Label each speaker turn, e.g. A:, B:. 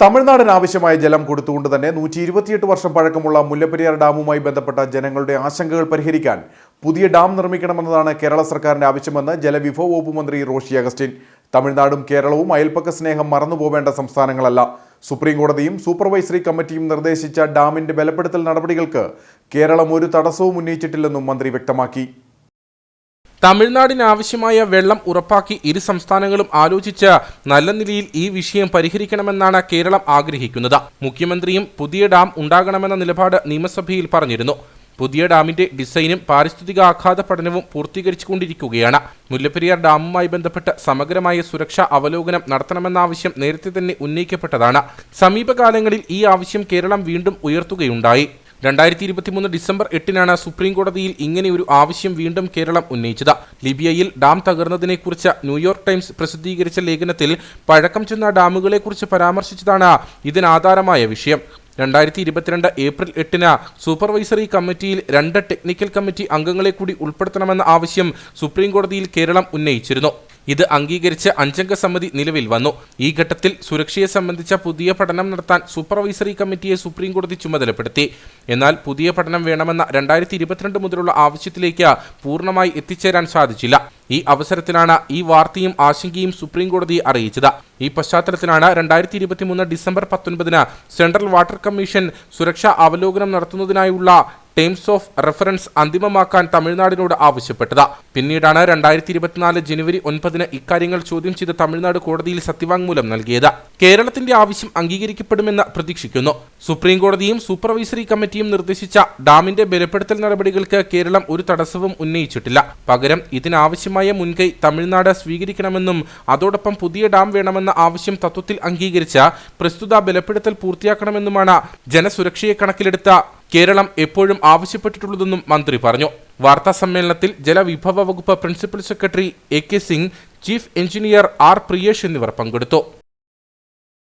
A: തമിഴ്നാടിന് ആവശ്യമായ ജലം കൊടുത്തുകൊണ്ട് തന്നെ നൂറ്റി ഇരുപത്തിയെട്ട് വർഷം പഴക്കമുള്ള മുല്ലപ്പെരിയാർ ഡാമുമായി ബന്ധപ്പെട്ട ജനങ്ങളുടെ ആശങ്കകൾ പരിഹരിക്കാൻ പുതിയ ഡാം നിർമ്മിക്കണമെന്നതാണ് കേരള സർക്കാരിന്റെ ആവശ്യമെന്ന് ജലവിഭവ വകുപ്പ് മന്ത്രി റോഷി അഗസ്റ്റിൻ. തമിഴ്നാടും കേരളവും അയൽപ്പക്ക സ്നേഹം മറന്നുപോവേണ്ട സംസ്ഥാനങ്ങളല്ല. സുപ്രീം കോടതിയും സൂപ്പർവൈസറി കമ്മിറ്റിയും നിർദ്ദേശിച്ച ഡാമിന്റെ ബലപ്പെടുത്തൽ നടപടികൾക്ക് കേരളം ഒരു തടസ്സവും ഉന്നയിച്ചിട്ടില്ലെന്നും മന്ത്രി വ്യക്തമാക്കി.
B: തമിഴ്നാടിന് ആവശ്യമായ വെള്ളം ഉറപ്പാക്കി ഇരു സംസ്ഥാനങ്ങളും ആലോചിച്ച് നല്ല നിലയിൽ ഈ വിഷയം പരിഹരിക്കണമെന്നാണ് കേരളം ആഗ്രഹിക്കുന്നത്. മുഖ്യമന്ത്രിയും പുതിയ ഡാം ഉണ്ടാകണമെന്ന നിലപാട് നിയമസഭയിൽ പറഞ്ഞിരുന്നു. പുതിയ ഡാമിന്റെ ഡിസൈനും പാരിസ്ഥിതിക ആഘാത പഠനവും പൂർത്തീകരിച്ചുകൊണ്ടിരിക്കുകയാണ്. മുല്ലപ്പെരിയാർ ഡാമുമായി ബന്ധപ്പെട്ട് സമഗ്രമായ സുരക്ഷാ അവലോകനം നടത്തണമെന്ന ആവശ്യം നേരത്തെ തന്നെ ഉന്നയിക്കപ്പെട്ടതാണ്. സമീപകാലങ്ങളിൽ ഈ ആവശ്യം കേരളം വീണ്ടും ഉയർത്തുകയുണ്ടായി. രണ്ടായിരത്തി ഇരുപത്തിമൂന്ന് ഡിസംബർ എട്ടിനാണ് സുപ്രീം കോടതിയിൽ ഇങ്ങനെ ഒരു ആവശ്യം വീണ്ടും കേരളം ഉന്നയിച്ചത്. ലിബിയയിൽ ഡാം തകർന്നതിനെക്കുറിച്ച് ന്യൂയോർക്ക് ടൈംസ് പ്രസിദ്ധീകരിച്ച ലേഖനത്തിൽ പഴക്കം ചെന്ന ഡാമുകളെക്കുറിച്ച് പരാമർശിച്ചതാണ് ഇതിനാധാരമായ വിഷയം. രണ്ടായിരത്തി ഇരുപത്തിരണ്ട് ഏപ്രിൽ എട്ടിന് സൂപ്പർവൈസറി കമ്മിറ്റിയിൽ രണ്ട് ടെക്നിക്കൽ കമ്മിറ്റി അംഗങ്ങളെ കൂടി ഉൾപ്പെടുത്തണമെന്ന ആവശ്യം സുപ്രീം കോടതിയിൽ കേരളം ഉന്നയിച്ചിരുന്നു. ഇത് അംഗീകരിച്ച് അഞ്ചംഗ സമിതി നിലവിൽ വന്നു. ഈ ഘട്ടത്തിൽ സുരക്ഷയെ സംബന്ധിച്ച പുതിയ പഠനം നടത്താൻ സൂപ്പർവൈസറി കമ്മിറ്റിയെ സുപ്രീം കോടതി ചുമതലപ്പെടുത്തി. എന്നാൽ പുതിയ പഠനം വേണമെന്ന രണ്ടായിരത്തി ഇരുപത്തിരണ്ട് മുതലുള്ള ആവശ്യത്തിലേക്ക് പൂർണമായി എത്തിച്ചേരാൻ സാധിച്ചില്ല. ഈ അവസരത്തിലാണ് ഈ വാർത്തയും ആശങ്കയും സുപ്രീം കോടതിയെ അറിയിച്ചത്. ഈ പശ്ചാത്തലത്തിലാണ് രണ്ടായിരത്തി ഇരുപത്തിമൂന്ന് ഡിസംബർ പത്തൊൻപതിന് സെൻട്രൽ വാട്ടർ കമ്മീഷൻ സുരക്ഷാ അവലോകനം നടത്തുന്നതിനായുള്ള ടേംസ് ഓഫ് റെഫറൻസ് അന്തിമമാക്കാൻ തമിഴ്നാടിനോട് ആവശ്യപ്പെട്ടത്. പിന്നീടാണ് രണ്ടായിരത്തി ഇരുപത്തിനാല് ജനുവരി ഒൻപതിന് ഇക്കാര്യങ്ങൾ ചോദ്യം ചെയ്ത് തമിഴ്നാട് കോടതിയിൽ സത്യവാങ്മൂലം നൽകിയത്. കേരളത്തിന്റെ ആവശ്യം അംഗീകരിക്കപ്പെടുമെന്ന് പ്രതീക്ഷിക്കുന്നു. സുപ്രീം കോടതിയും സൂപ്പർവൈസറി കമ്മിറ്റിയും നിർദ്ദേശിച്ച ഡാമിന്റെ ബലപ്പെടുത്തൽ നടപടികൾക്ക് കേരളം ഒരു തടസ്സവും ഉന്നയിച്ചിട്ടില്ല. പകരം ഇതിനാവശ്യമായ മുൻകൈ തമിഴ്നാട് സ്വീകരിക്കണമെന്നും അതോടൊപ്പം പുതിയ ഡാം വേണമെന്ന ആവശ്യം തത്വത്തിൽ അംഗീകരിച്ച പ്രസ്തുത ബലപ്പെടുത്തൽ പൂർത്തിയാക്കണമെന്നുമാണ് ജനസുരക്ഷയെ കണക്കിലെടുത്ത കേരളം എപ്പോഴും ആവശ്യപ്പെട്ടിട്ടുള്ളതെന്നും മന്ത്രി പറഞ്ഞു. വാർത്താ സമ്മേളനത്തിൽ ജലവിഭവ വകുപ്പ് principal secretary A K Singh chief engineer R Priyesh എന്നിവർ പങ്കെടുത്തു.